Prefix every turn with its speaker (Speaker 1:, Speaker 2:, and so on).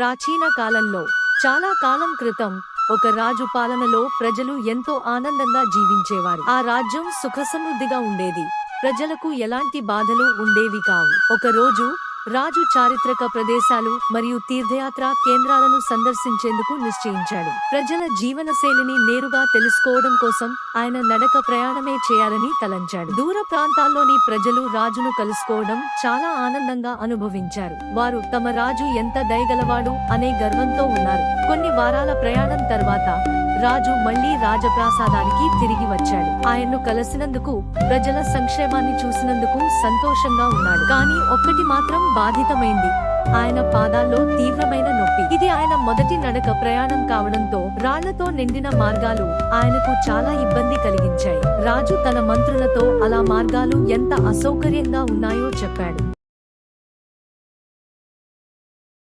Speaker 1: ప్రాచీన కాలంలో చాలా కాలం క్రితం ఒక రాజు పాలనలో ప్రజలు ఎంతో ఆనందంగా జీవించేవారు. ఆ రాజ్యం సుఖ సమృద్ధిగా ఉండేది. ప్రజలకు ఎలాంటి బాధలు ఉండేవి కావు. ఒక రోజు రాజు చారిత్రక ప్రదేశాలు మరియు తీర్థయాత్ర కేంద్రాలను సందర్శించేందుకు నిశ్చయించాడు. ప్రజల జీవనశైలిని నేరుగా తెలుసుకోవడం కోసం ఆయన నడక ప్రయాణమే చేయాలని తలంచాడు. దూర ప్రాంతాల్లోని ప్రజలు రాజును కలుసుకోవడం చాలా ఆనందంగా అనుభవించారు. వారు తమ రాజు ఎంత దయగలవాడు అనే గర్వంతో ఉన్నారు. కొన్ని వారాల ప్రయాణం తర్వాత రాజు మళ్ళీ రాజప్రాసాదానికి తిరిగి వచ్చాడు. ఆయన్ను కలిసినందుకు ప్రజల సంక్షేమాన్ని చూసినందుకు సంతోషంగా ఉన్నాడు. కానీ ఒక్కటి మాత్రం బాధితమైంది. ఆయన పాదాల్లో తీవ్రమైన నొప్పి. ఇది ఆయన మొదటి నడక ప్రయాణం కావడంతో రాళ్ళతో నిండిన మార్గాలు ఆయనకు చాలా ఇబ్బంది కలిగించాయి. రాజు తన మంత్రులతో అలా మార్గాలు ఎంత అసౌకర్యంగా ఉన్నాయో చెప్పాడు.